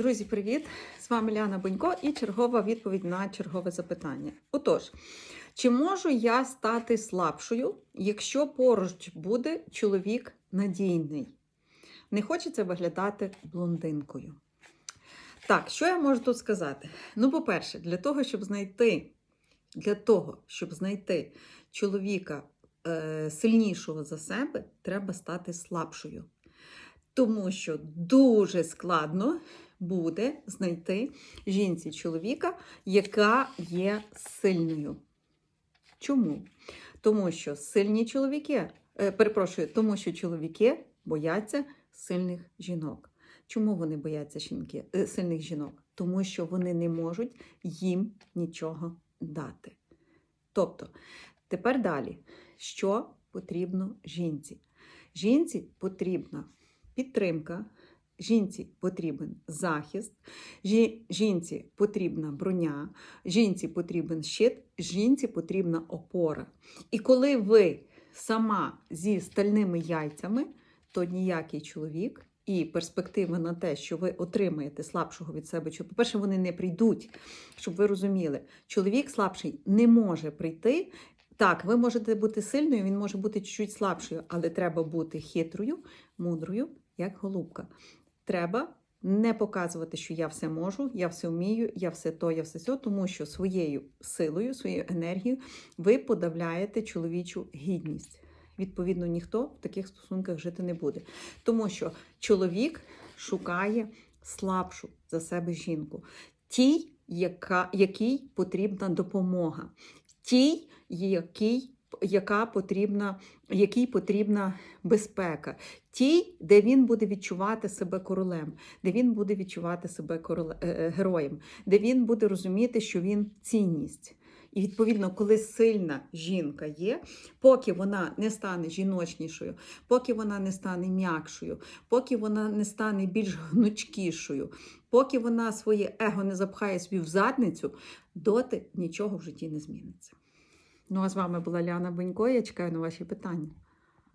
Друзі, привіт! З вами Ляна Бонько і чергова відповідь на чергове запитання. Отож, чи можу я стати слабшою, якщо поруч буде чоловік надійний? Не хочеться виглядати блондинкою. Так, що я можу тут сказати? Ну, по-перше, для того, щоб знайти, для того, щоб знайти чоловіка е, сильнішого за себе, треба стати слабшою. Тому що дуже складно буде знайти жінці чоловіка, яка є сильною. Чому? Тому що сильні чоловіки, е, перепрошую, тому що чоловіки бояться сильних жінок. Чому вони бояться жінки, е, сильних жінок? Тому що вони не можуть їм нічого дати. Тобто, тепер далі, що потрібно жінці? Жінці потрібна підтримка, жінці потрібен захист, жінці потрібна броня, жінці потрібен щит, жінці потрібна опора. І коли ви сама зі стальними яйцями, то ніякий чоловік і перспектива на те, що ви отримаєте слабшого від себе, що, по-перше, вони не прийдуть, щоб ви розуміли, чоловік слабший не може прийти. Так, ви можете бути сильною, він може бути чуть-чуть слабшою, але треба бути хитрою, мудрою, як голубка. Треба не показувати, що я все можу, я все вмію, я все то, я все сьо, тому що своєю силою, своєю енергією ви подавляєте чоловічу гідність. Відповідно, ніхто в таких стосунках жити не буде. Тому що чоловік шукає слабшу за себе жінку, тій, яка, якій потрібна допомога, тій, якій, яка потрібна, якій потрібна безпека, тій, де він буде відчувати себе королем, де він буде відчувати себе короле, е, е, героєм, де він буде розуміти, що він цінність. І відповідно, коли сильна жінка є, поки вона не стане жіночнішою, поки вона не стане м'якшою, поки вона не стане більш гнучкішою, поки вона своє его не запхає собі в задницю, доти нічого в житті не зміниться. Ну а з вами була Ляна Бенько. Я чекаю на ваші питання.